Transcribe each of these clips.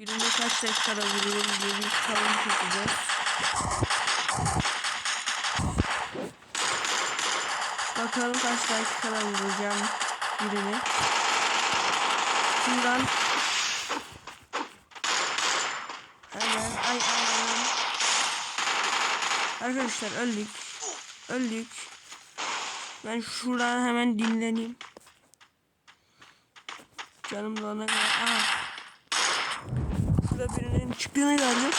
Birine kaç dakikada vuruyorum diye bir challenge yapacağız. Bakalım kaç dakikada vuracağım birini. Şuradan Hemen ay ay. Arkadaşlar öldük. Öldük. Ben şuradan hemen dinleneyim. Canım da ona kadar. Aa. Şurada birinin çıktığını gördüm.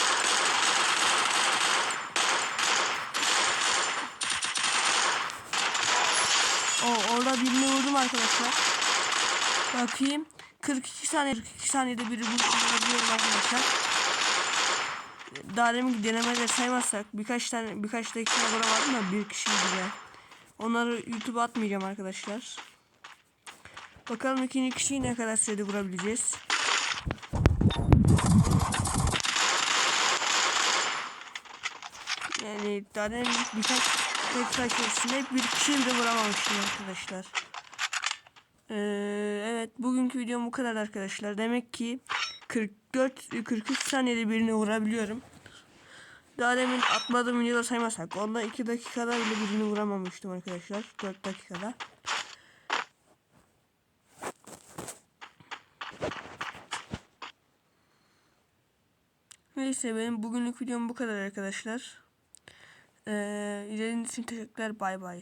O orada birini vurdum arkadaşlar. Bakayım. 42 saniye 42 saniyede biri vurabiliyorum arkadaşlar. Daha demin denemeleri saymazsak birkaç tane birkaç dakika vuramadım da bir kişiydi ya. Onları YouTube'a atmayacağım arkadaşlar. Bakalım ikinci kişiyi ne kadar sürede vurabileceğiz. Yani daha birkaç dakika içerisinde bir kişiyi bile vuramamıştım arkadaşlar. Ee, evet bugünkü videom bu kadar arkadaşlar. Demek ki 44 43 saniyede birini vurabiliyorum. Daha demin atmadığım videoda saymazsak onda 2 dakikada bile birini vuramamıştım arkadaşlar. 4 dakikada. Neyse benim bugünlük videom bu kadar arkadaşlar. Ee, izlediğiniz için teşekkürler. Bye bye.